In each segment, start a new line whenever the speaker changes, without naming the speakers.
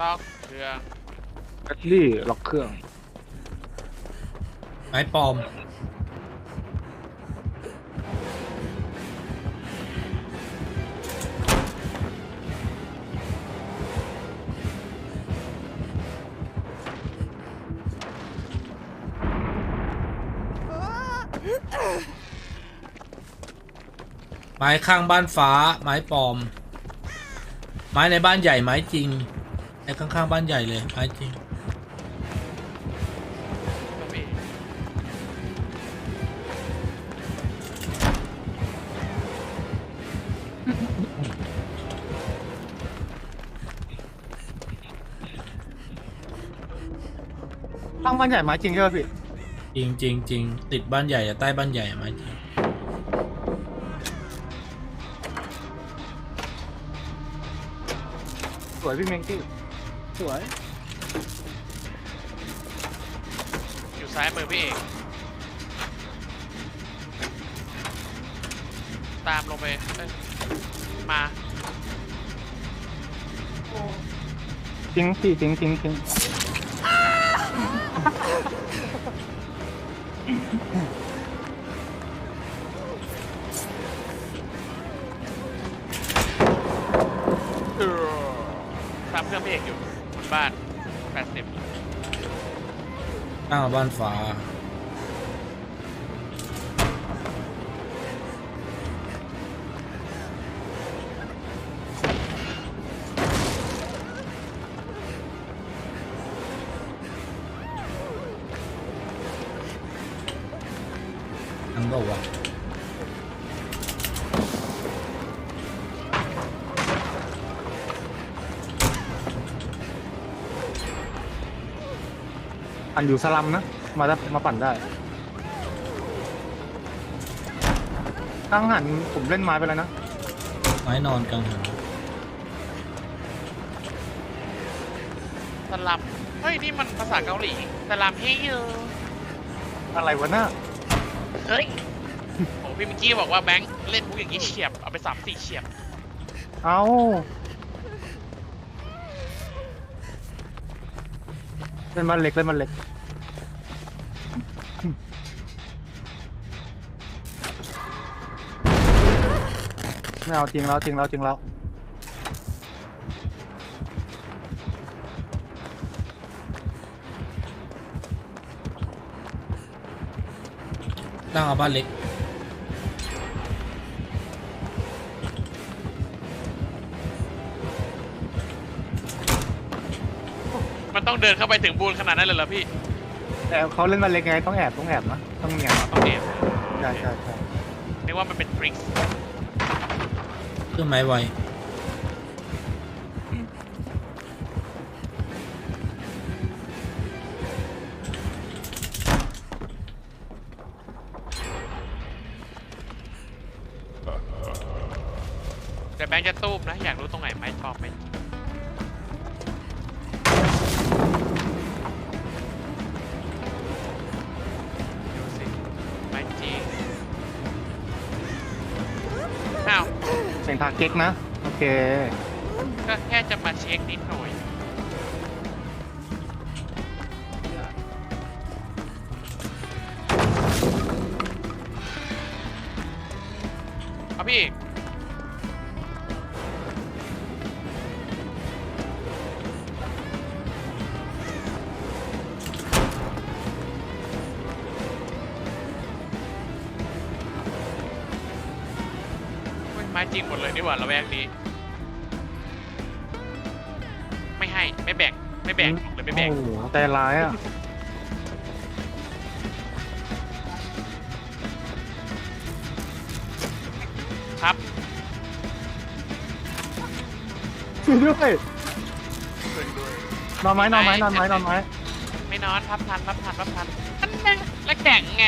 ล็อกเครื่อง
แบตเตอรี่ล็อกเครื่อง
ไม้ปลอม ไม้ข้างบ้านฟ้า ไม้ปลอม ไม้ในบ้านใหญ่ไม้จริง ไอ้ข้างๆบ้านใหญ่เลยไม้จริง
ก็มี
ตั้งบ้านใหญ่ไม้จริงใช่ไหมพี่
จริงจริงจริงติดบ้านใหญ่อะใต้บ้านใหญ่อะไม้จริง
สวยพี่เมงกี้ สวย
อยู่ซ้ายมือพี่เอกตามลงไปเอ้ยมา
จริงพี่จริงจริงจริง
เออตามเครื่องพี่เอกอยู่ บ้านแปดสิบ
ข้างบ้านฟ้า
ปั่นอยู่สลัมนะ มาได้มาปั่นได้ตั้งหันผมเล่นไม้ไปแล้วนะ
ไม้นอนกลางหัน
สลัมเฮ้ย นี่มันภาษาเกาหลีสลัมเฮยเยอ
อะไรวะน่า
เฮ้ยโอ้พี่เมื่อกี้บอกว่าแบงค์เล่นพวกอย่างนี้เฉียบ เอาไปสามสี่เฉียบ
เอา เล่นมันเล็กเล่นมันเล็กไม่เอาจริงแล้วจริงแล้วจริงแล้ว
ตั้งเอาบ้านเล็ก
มันต้องเดินเข้าไปถึงบูนขนาดนั้นเลยเหรอพี่
แต่เขาเล่นมันเล็กไงต้องแอบต้องแอบนะต้องแอบ
ต้องเอ็ม
ใช่ใช่ใช่
นึกว่ามันเป็นทริค
เครื่องไม้ไวา
เก๊กนะ โอเค
ก็แค่จะมาเช็คนิดหน่อย เอาพี่ ไม้จริงหมดเลยนี่หว่าระแวกนี้ ไม่ให้ไม่แบ่งไม่แบ่งหรือไม่แบ่ง
โอ้โหแต่ร้ายอะ
ครับ
ช่วยด้วยนอนไม้นอนไม้นอนไม้นอนไม้
ไม่นอนพับทันพับทันพับทันอันนั้นและแข่งไง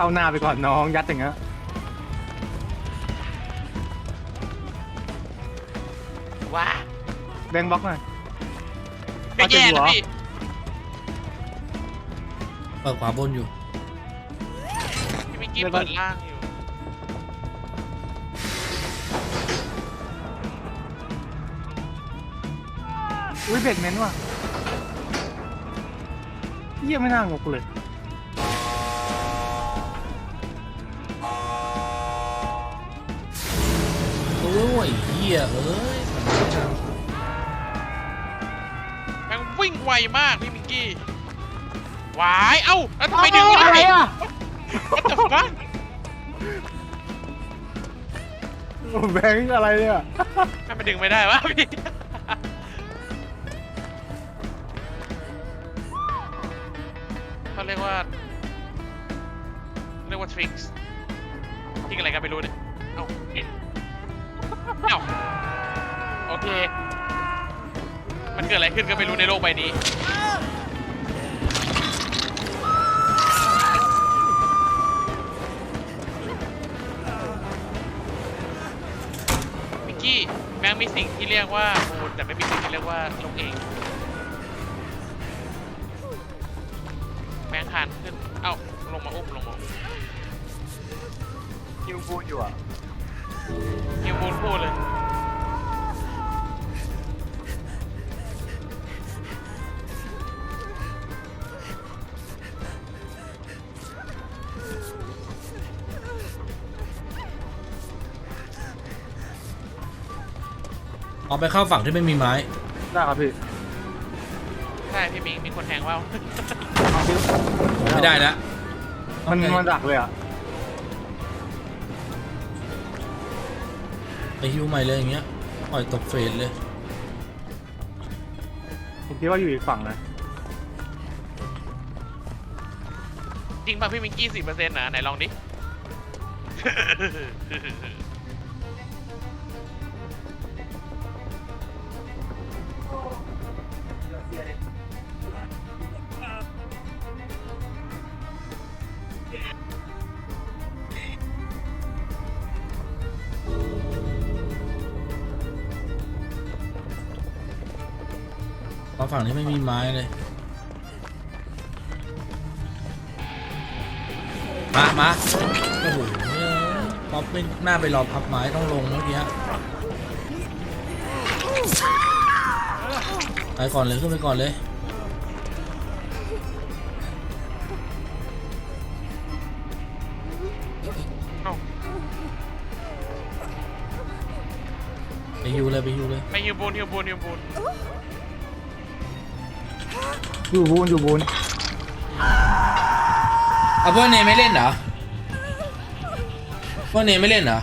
เข้าหน้าไปก่อนน้องยัดอย่างเงี้ย
ว้า
แบงค์บล็อกหน่อย
ก็แย่
เอาจริงเหร
นะ
อ
พี่
เปิดขวาบนอยู่
พี่มิกกี้เปิดล่างอยู่
อุ้ยเบรกเมนต์ว่ะเยี่ยไม่น่างกเลย
โอ้ยเฮียเอ้ย
แม่งวิ่งไวมากพี่มิกกี้วายเอ้าแล้วทำไมดึงไม่ได้
อะไรอะ
What the fuck
แบงค์อะไรเนี่ย
ทำไมดึงไม่ได้วะพี่เขาเรียกว่า เรียกว่าทริคส์ที่อะไรกันไม่รู้เนี่ยเอ้าเอ๊ะเอ้าโอเค มันเกิดอะไรขึ้นก็ไม่รู้ในโลกใบนี้มิกกี้แบงค์มีสิ่งที่เรียกว่ามูลแต่ไม่มีสิ่งที่เรียกว่าลงเองแบงค์คานขึ้น เอ้า ลงมาอุ้มลงมาอุ้ม
ยิวบูนอยู่อะ
ฮิวมูลพูด เลย
เอาไปเข้าฝั่งที่ไม่มีไม้
ได้ครับพี่
ใช่พี่มิงมีคนแทงว่าว
เอาพี่
ไม่ได้แล้ว
มันมันดักเลยอะ
ไปฮิวใหม่เลยอย่างเงี้ยปล่อยตกเฟสเลย
ผมคิดว่าอยู่อีกฝั่งนะ
จริงป่ะพี่มิงกี้สิบเปอร์เซ็นต์นะไหนลองดิ
เพราะฝั่งนี้ไม่มีไม้เลย มามาโอ้โหเอ้ยป๊อปไม่น่าไปรอพับไม้ต้องลงเมื่อกี้ ไปก่อนเลยขึ้นไปก่อนเลย
เอ้า
ไปฮิวเลยไปฮิวเลย
ไปฮิวบูนฮิวบูนฮิวบูน
อยู่บูนอยู่บูน
เอาพวกเนยไม่เล่นเหรอพวกเนยไม่เล่นเหรอ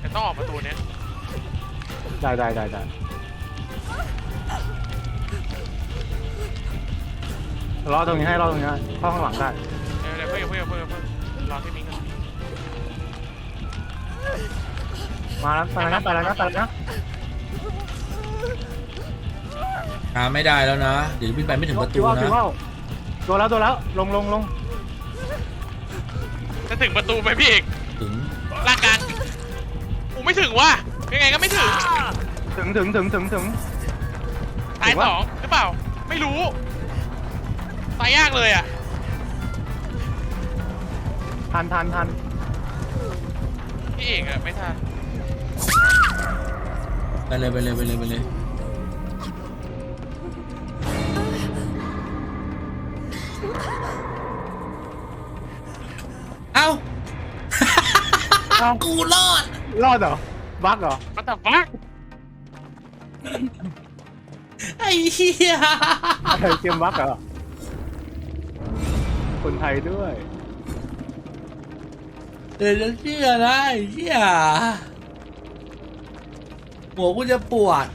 แต่ต้องออกประตูเนี้ย
ได้ได้ได้ได้รอตรงนี้ให้รอตรงนี้ให้เข้าข้างหลังได้
เดี๋ยวเดี๋ยวเพื่อนเพื่อนเพื่อนเพื่อนรอพี่มิงก่อน
มาแล้วไปแล้วนะไปแล้วนะไปแล้วนะ
หาไม่ได้แล้วนะ เดี๋ยววิ่งไปไม่ถึงประตู
คิวเอา
นะ
คิวเอาตัวแล้วตัวแล้วลงลงลง
จะถึงประตูไหมพี่เอก
ถึง
ล่างกลางอูไม่ถึงว่ะยังไงก็ไม่ถึง
ถึงถึงถึงถึงถึง
ตาย
ถึงวะ
สองหรือเปล่า ไม่รู้ตายยากเลยอะ
ทันทันทัน
พี่เอกอะไม่ทัน
ไปเลยไปเลยไปเลยไปเลย เอ้า
เอ้า
กูรอด
รอดเหรอ บั๊กเหรอ
มันแต่ฟัก
ไอ้เหี้ย
อะไรเกมบั๊กเหรอ คนไทยด้วย
เออจะเชื่อนะไอ้เหี้ยหัวกูจะปวด